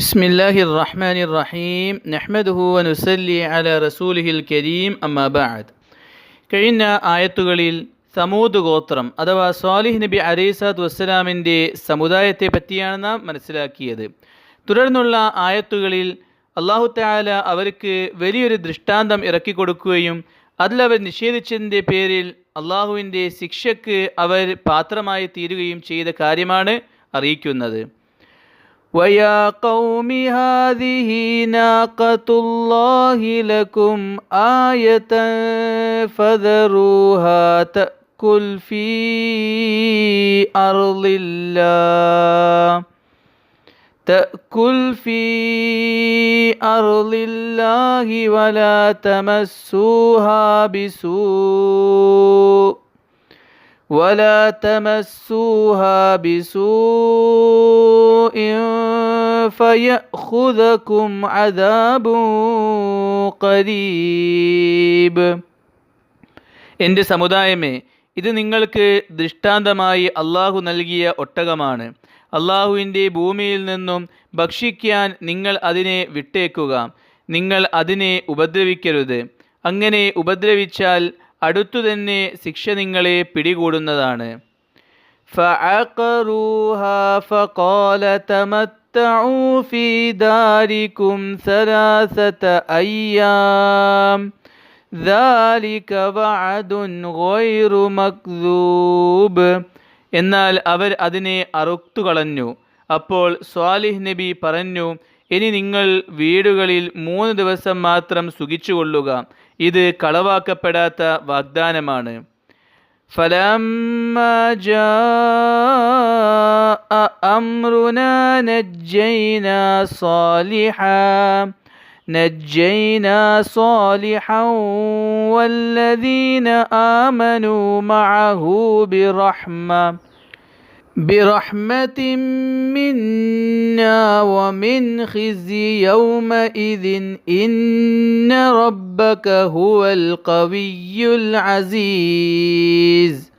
بسم الله الرحمن الرحيم نحمده ونسلي على رسوله الكريم أما بعد കഴിഞ്ഞ ആയത്തുകളിൽ സമൂത് ഗോത്രം അഥവാ സ്വാലിഹ് നബി അലൈസാദ് വസ്സലാമിൻ്റെ സമുദായത്തെ പറ്റിയാണ് നാം മനസ്സിലാക്കിയത് തുടർന്നുള്ള ആയത്തുകളിൽ അള്ളാഹു താല അവർക്ക് വലിയൊരു ദൃഷ്ടാന്തം ഇറക്കിക്കൊടുക്കുകയും അതിലവർ നിഷേധിച്ചതിൻ്റെ പേരിൽ അള്ളാഹുവിൻ്റെ ശിക്ഷയ്ക്ക് അവർ പാത്രമായി തീരുകയും ചെയ്ത കാര്യമാണ് അറിയിക്കുന്നത് ويا قوم هذه ناقة الله لكم آية فذروها تأكل في أرض الله تأكل في أرض الله ولا تمسوها بسوء ولا تمسوها بسوء فيأخذكم عذاب قريب എൻ്റെ സമുദായമേ ഇത് നിങ്ങൾക്ക് ദൃഷ്ടാന്തമായി അള്ളാഹു നൽകിയ ഒട്ടകമാണ് അള്ളാഹുവിൻ്റെ ഭൂമിയിൽ നിന്നും ഭക്ഷിക്കാൻ നിങ്ങൾ അതിനെ വിട്ടേക്കുക നിങ്ങൾ അതിനെ ഉപദ്രവിക്കരുത് അങ്ങനെ ഉപദ്രവിച്ചാൽ അടുത്തുതന്നെ ശിക്ഷ നിങ്ങളെ പിടികൂടുന്നതാണ്. എന്നാൽ അവർ അതിനെ അറുത്തുകളഞ്ഞു. അപ്പോൾ സ്വാലിഹ് നബി പറഞ്ഞു ഇനി നിങ്ങൾ വീടുകളിൽ മൂന്ന് ദിവസം മാത്രം സുഖിച്ചുകൊള്ളുക ഇത് കളവാക്കപ്പെടാത്ത വാഗ്ദാനമാണ് فلما جاء أمرنا نجينا صالحا نجينا صالحا والذين آمنوا معه برحمة برحمة منا ومن خزي يومئذ إن ربك هو القوي العزيز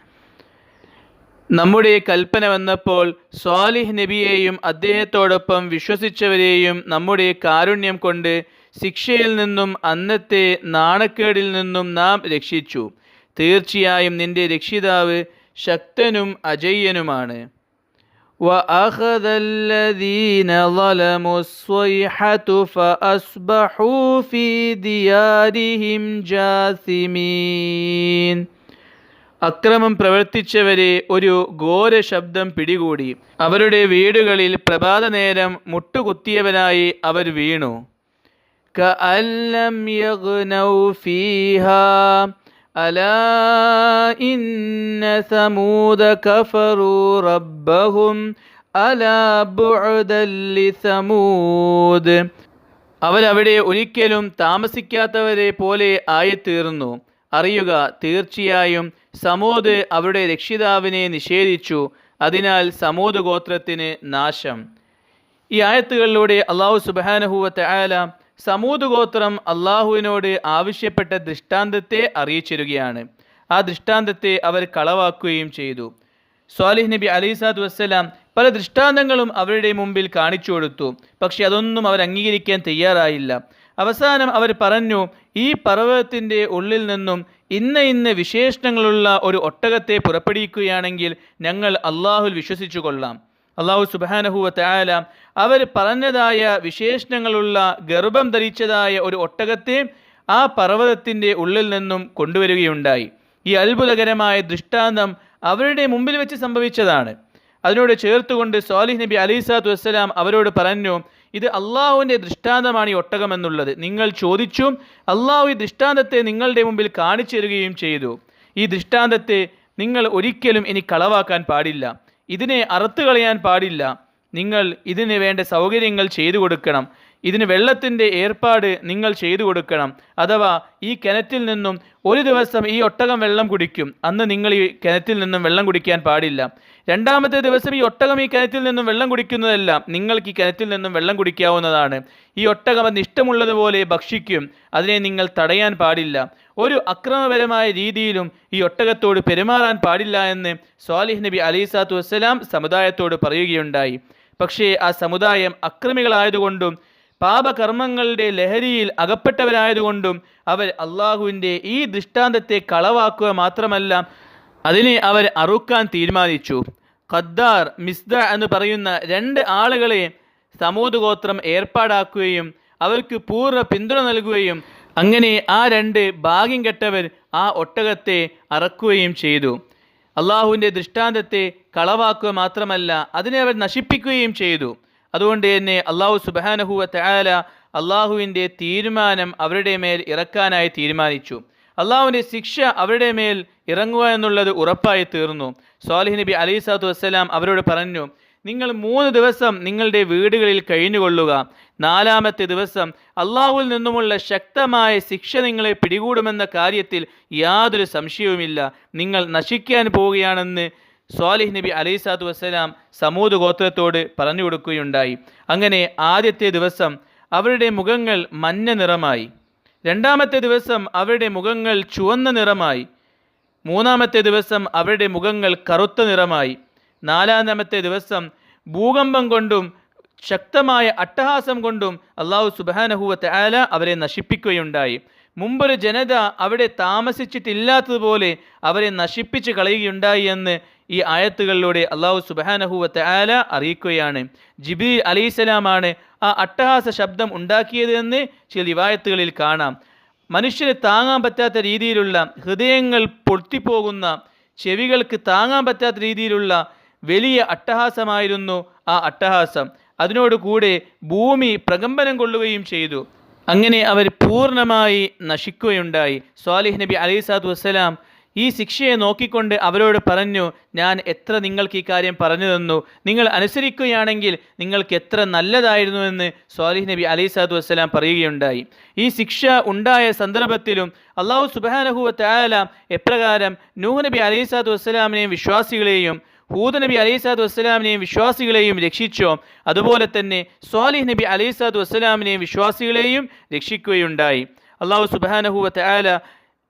നമ്മുടെ കൽപ്പന വന്നപ്പോൾ സ്വാലിഹ് നബിയെയും അദ്ദേഹത്തോടൊപ്പം വിശ്വസിച്ചവരെയും നമ്മുടെ കാരുണ്യം കൊണ്ട് ശിക്ഷയിൽ നിന്നും അന്നത്തെ നാണക്കേടിൽ നിന്നും നാം രക്ഷിച്ചു തീർച്ചയായും നിന്റെ രക്ഷിതാവ് ശക്തനും അജയ്യനുമാണ് وأخذ الذين ظلموا الصيحة فأصبحوا في ديارهم جاثمين അക്രമം പ്രവർത്തിച്ചവരെ ഒരു ഘോര ശബ്ദം പിടികൂടി അവരുടെ വീടുകളിൽ പ്രഭാത നേരം മുട്ടുകുത്തിയവനായി അവർ വീണു كألم يغنوا فيها ألا إن ثمود كفروا ربهم ألا بعدا لثمود അവരവിടെ ഒരിക്കലും താമസിക്കാത്തവരെ പോലെ ആയിത്തീർന്നു അറിയുക തീർച്ചയായും സമൂത് അവരുടെ രക്ഷിതാവിനെ നിഷേധിച്ചു അതിനാൽ സമൂത് ഗോത്രത്തിന് നാശം ഈ ആയത്തുകളിലൂടെ അള്ളാഹു സുബാനഹുവത്തെ ആല സമൂത് ഗോത്രം അള്ളാഹുവിനോട് ആവശ്യപ്പെട്ട ദൃഷ്ടാന്തത്തെ അറിയിച്ചിരുകയാണ്. ആ ദൃഷ്ടാന്തത്തെ അവർ കളവാക്കുകയും ചെയ്തു. സ്വാലിഹ് നബി അലിസാദ് വസ്സലാം പല ദൃഷ്ടാന്തങ്ങളും അവരുടെ മുമ്പിൽ കാണിച്ചു കൊടുത്തു. പക്ഷെ അതൊന്നും അവർ അംഗീകരിക്കാൻ തയ്യാറായില്ല. അവസാനം അവർ പറഞ്ഞു ഈ പർവതത്തിന്റെ ഉള്ളിൽ നിന്നും ഇന്ന ഇന്ന വിശേഷണങ്ങളുള്ള ഒരു ഒട്ടകത്തെ പുറപ്പെടുവിക്കുകയാണെങ്കിൽ ഞങ്ങൾ അള്ളാഹുൽ വിശ്വസിച്ചു കൊള്ളാം. അള്ളാഹു സുബാനഹുവ തയാല അവർ പറഞ്ഞതായ വിശേഷണങ്ങളുള്ള ഗർഭം ധരിച്ചതായ ഒരു ഒട്ടകത്തെ ആ പർവതത്തിന്റെ ഉള്ളിൽ നിന്നും കൊണ്ടുവരികയുണ്ടായി. ഈ അത്ഭുതകരമായ ദൃഷ്ടാന്തം അവരുടെ മുമ്പിൽ വെച്ച് സംഭവിച്ചതാണ്. അതിനോട് ചേർത്തുകൊണ്ട് സ്വാലിഹ് നബി അലിസാത്തു വസ്സലാം അവരോട് പറഞ്ഞു ഇത് അള്ളാഹുവിന്റെ ദൃഷ്ടാന്തമാണ് ഈ ഒട്ടകം എന്നുള്ളത്. നിങ്ങൾ ചോദിച്ചു അള്ളാഹു ഈ ദൃഷ്ടാന്തത്തെ നിങ്ങളുടെ മുമ്പിൽ കാണിച്ചു തരികയും ചെയ്തു. ഈ ദൃഷ്ടാന്തത്തെ നിങ്ങൾ ഒരിക്കലും ഇനി കളവാക്കാൻ പാടില്ല. ഇതിനെ അറുത്ത് കളയാൻ പാടില്ല. നിങ്ങൾ ഇതിന് വേണ്ട സൗകര്യങ്ങൾ ചെയ്തു കൊടുക്കണം. ഇതിന് വെള്ളത്തിന്റെ ഏർപ്പാട് നിങ്ങൾ ചെയ്തു കൊടുക്കണം. അഥവാ ഈ കിണറ്റിൽ നിന്നും ഒരു ദിവസം ഈ ഒട്ടകം വെള്ളം കുടിക്കും. അന്ന് നിങ്ങൾ ഈ കിണറ്റിൽ നിന്നും വെള്ളം കുടിക്കാൻ പാടില്ല. രണ്ടാമത്തെ ദിവസം ഈ ഒട്ടകം ഈ കിണറ്റിൽ നിന്നും വെള്ളം കുടിക്കുന്നതല്ല നിങ്ങൾക്ക് ഈ കിണറ്റിൽ നിന്നും വെള്ളം കുടിക്കാവുന്നതാണ്. ഈ ഒട്ടകം അതിന് ഇഷ്ടമുള്ളതുപോലെ ഭക്ഷിക്കും. അതിനെ നിങ്ങൾ തടയാൻ പാടില്ല. ഒരു അക്രമപരമായ രീതിയിലും ഈ ഒട്ടകത്തോട് പെരുമാറാൻ പാടില്ല എന്ന് സ്വാലിഹ് നബി അലൈസാത്തു വസ്സലാം സമുദായത്തോട് പറയുകയുണ്ടായി. പക്ഷേ ആ സമുദായം അക്രമികളായതുകൊണ്ടും പാപകർമ്മങ്ങളുടെ ലഹരിയിൽ അകപ്പെട്ടവരായതുകൊണ്ടും അവർ അള്ളാഹുവിന്റെ ഈ ദൃഷ്ടാന്തത്തെ കളവാക്കുക മാത്രമല്ല അതിനെ അവർ അറുക്കാൻ തീരുമാനിച്ചു. ഖദ്ദാർ മിസ്ദ എന്ന് പറയുന്ന രണ്ട് ആളുകളെ സമൂത് ഗോത്രം ഏർപ്പാടാക്കുകയും അവർക്ക് പൂർണ പിന്തുണ നൽകുകയും അങ്ങനെ ആ രണ്ട് ഭാഗ്യം കെട്ടവർ ആ ഒട്ടകത്തെ അറക്കുകയും ചെയ്തു. അള്ളാഹുവിന്റെ ദൃഷ്ടാന്തത്തെ കളവാക്കുക മാത്രമല്ല അതിനെ അവർ നശിപ്പിക്കുകയും ചെയ്തു. അതുകൊണ്ട് തന്നെ അള്ളാഹു സുബാനഹുവ തയാല അള്ളാഹുവിന്റെ തീരുമാനം അവരുടെ മേൽ ഇറക്കാനായി തീരുമാനിച്ചു. അള്ളാഹുവിന്റെ ശിക്ഷ അവരുടെ മേൽ ഇറങ്ങുക എന്നുള്ളത് ഉറപ്പായി തീർന്നു. സ്വാലിഹ് നബി അലൈസാത്തു വസ്സലാം അവരോട് പറഞ്ഞു നിങ്ങൾ മൂന്ന് ദിവസം നിങ്ങളുടെ വീടുകളിൽ കഴിഞ്ഞുകൊള്ളുക. നാലാമത്തെ ദിവസം അള്ളാഹുവിൽ നിന്നുമുള്ള ശക്തമായ ശിക്ഷ നിങ്ങളെ പിടികൂടുമെന്ന കാര്യത്തിൽ യാതൊരു സംശയവുമില്ല. നിങ്ങൾ നശിക്കാൻ പോവുകയാണെന്ന് സ്വാലിഹ് നബി സ്വലാത്തു വസ്സലാം സമൂത് ഗോത്രത്തോട് പറഞ്ഞു കൊടുക്കുകയുണ്ടായി. അങ്ങനെ ആദ്യത്തെ ദിവസം അവരുടെ മുഖങ്ങൾ മഞ്ഞ നിറമായി. രണ്ടാമത്തെ ദിവസം അവരുടെ മുഖങ്ങൾ ചുവന്ന നിറമായി. മൂന്നാമത്തെ ദിവസം അവരുടെ മുഖങ്ങൾ കറുത്ത നിറമായി. നാലാമത്തെ ദിവസം ഭൂകമ്പം കൊണ്ടും ശക്തമായ അട്ടഹാസം കൊണ്ടും അള്ളാഹു സുബാനഹുവത്തെ ആല അവരെ നശിപ്പിക്കുകയുണ്ടായി. മുമ്പൊരു ജനത അവിടെ താമസിച്ചിട്ടില്ലാത്തതുപോലെ അവരെ നശിപ്പിച്ച് കളയുകയുണ്ടായി എന്ന് ഈ ആയത്തുകളിലൂടെ അള്ളാഹു സുബാനഹുവത്തെ ആല അറിയിക്കുകയാണ്. ജിബി അലൈഹിസ്സലാമാണ് ആ അട്ടഹാസ ശബ്ദം ഉണ്ടാക്കിയത് എന്ന് ചില റിവായത്തുകളിൽ കാണാം. മനുഷ്യന് താങ്ങാൻ പറ്റാത്ത രീതിയിലുള്ള ഹൃദയങ്ങൾ പൊട്ടിപ്പോകുന്ന ചെവികൾക്ക് താങ്ങാൻ പറ്റാത്ത രീതിയിലുള്ള വലിയ അട്ടഹാസമായിരുന്നു ആ അട്ടഹാസം. അതിനോടുകൂടെ ഭൂമി പ്രകമ്പനം കൊള്ളുകയും ചെയ്തു. അങ്ങനെ അവർ പൂർണമായി നശിക്കുകയുണ്ടായി. സ്വാലിഹ് നബി അലൈസാദ് വസ്സലാം ഈ ശിക്ഷയെ നോക്കിക്കൊണ്ട് അവരോട് പറഞ്ഞു ഞാൻ എത്ര നിങ്ങൾക്ക് ഈ കാര്യം പറഞ്ഞു തന്നു. നിങ്ങൾ അനുസരിക്കുകയാണെങ്കിൽ നിങ്ങൾക്ക് എത്ര നല്ലതായിരുന്നു എന്ന് സ്വാലിഹ് നബി സ്വലാത്തു വസ്സലാം പറയുകയുണ്ടായി. ഈ ശിക്ഷ ഉണ്ടായ സന്ദർഭത്തിലും അള്ളാഹു സുബാനഹുവ തയാല എപ്രകാരം നൂഹ് നബി സ്വലാത്തു വസ്സലാമിനെയും വിശ്വാസികളെയും ഹൂദ് നബി സ്വലാത്തു വസ്സലാമിനെയും വിശ്വാസികളെയും രക്ഷിച്ചോ. അതുപോലെ തന്നെ സ്വാലിഹ് നബി സ്വലാത്തു വസ്സലാമിനെയും വിശ്വാസികളെയും രക്ഷിക്കുകയുണ്ടായി. അള്ളാഹു സുബാനഹുവ തയാല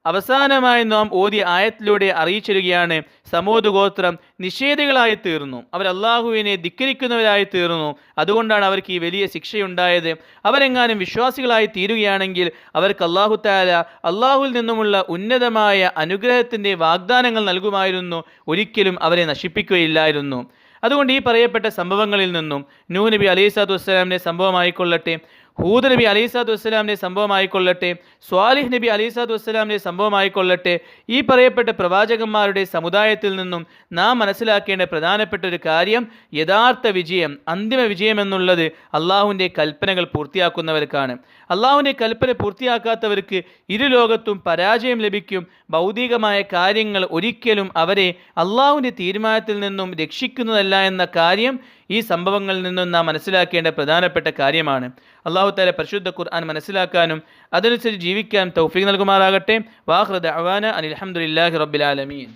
അവസാനമായി നാം ഓതിയ ആയത്തിലൂടെ അറിയിച്ചിരിക്കുകയാണ് സമൂത് ഗോത്രം നിഷേധികളായി തീർന്നു അവർ അള്ളാഹുവിനെ ധിക്കരിക്കുന്നവരായി തീർന്നു അതുകൊണ്ടാണ് അവർക്ക് ഈ വലിയ ശിക്ഷയുണ്ടായത്. അവരെങ്ങാനും വിശ്വാസികളായി തീരുകയാണെങ്കിൽ അവർക്ക് അള്ളാഹു താല അള്ളാഹുവിൽ നിന്നുമുള്ള ഉന്നതമായ അനുഗ്രഹത്തിന്റെ വാഗ്ദാനങ്ങൾ നൽകുമായിരുന്നു. ഒരിക്കലും അവരെ നശിപ്പിക്കുകയില്ലായിരുന്നു. അതുകൊണ്ട് ഈ പറയപ്പെട്ട സംഭവങ്ങളിൽ നിന്നും നൂനബി അലൈഹി സ്വലാത്തു വസ്സലാമിന്റെ സംഭവമായിക്കൊള്ളട്ടെ. ഹൂദ് നബി അലി സാദ് വസ്സലാമിന്റെ സംഭവമായിക്കൊള്ളട്ടെ സ്വാലിഹ് നബി അലി സാദ് വസ്സലാമിന്റെ സംഭവമായിക്കൊള്ളട്ടെ ഈ പറയപ്പെട്ട പ്രവാചകന്മാരുടെ സമുദായത്തിൽ നിന്നും നാം മനസ്സിലാക്കേണ്ട പ്രധാനപ്പെട്ട ഒരു കാര്യം യഥാർത്ഥ വിജയം അന്തിമ വിജയം എന്നുള്ളത് അള്ളാഹുവിന്റെ കൽപ്പനകൾ പൂർത്തിയാക്കുന്നവർക്കാണ്. അള്ളാഹുവിന്റെ കൽപ്പന പൂർത്തിയാക്കാത്തവർക്ക് ഇരു ലോകത്തും പരാജയം ലഭിക്കും ഭൗതികമായ കാര്യങ്ങൾ ഒരിക്കലും അവരെ അള്ളാഹുവിന്റെ തീരുമാനത്തിൽ നിന്നും രക്ഷിക്കുന്നതല്ല എന്ന കാര്യം ഈ സംഭവങ്ങളിൽ നിന്നും നാം മനസ്സിലാക്കേണ്ട പ്രധാനപ്പെട്ട കാര്യമാണ്. അള്ളാഹു താല പരിശുദ്ധ ഖുർആൻ മനസ്സിലാക്കാനും അതനുസരിച്ച് ജീവിക്കാൻ തൗഫീഖ് നൽകുമാറാകട്ടെ. വാഹൃദ് അവാന അനിൽഹമുല്ലാഹി റബ്ബിലാലമീൻ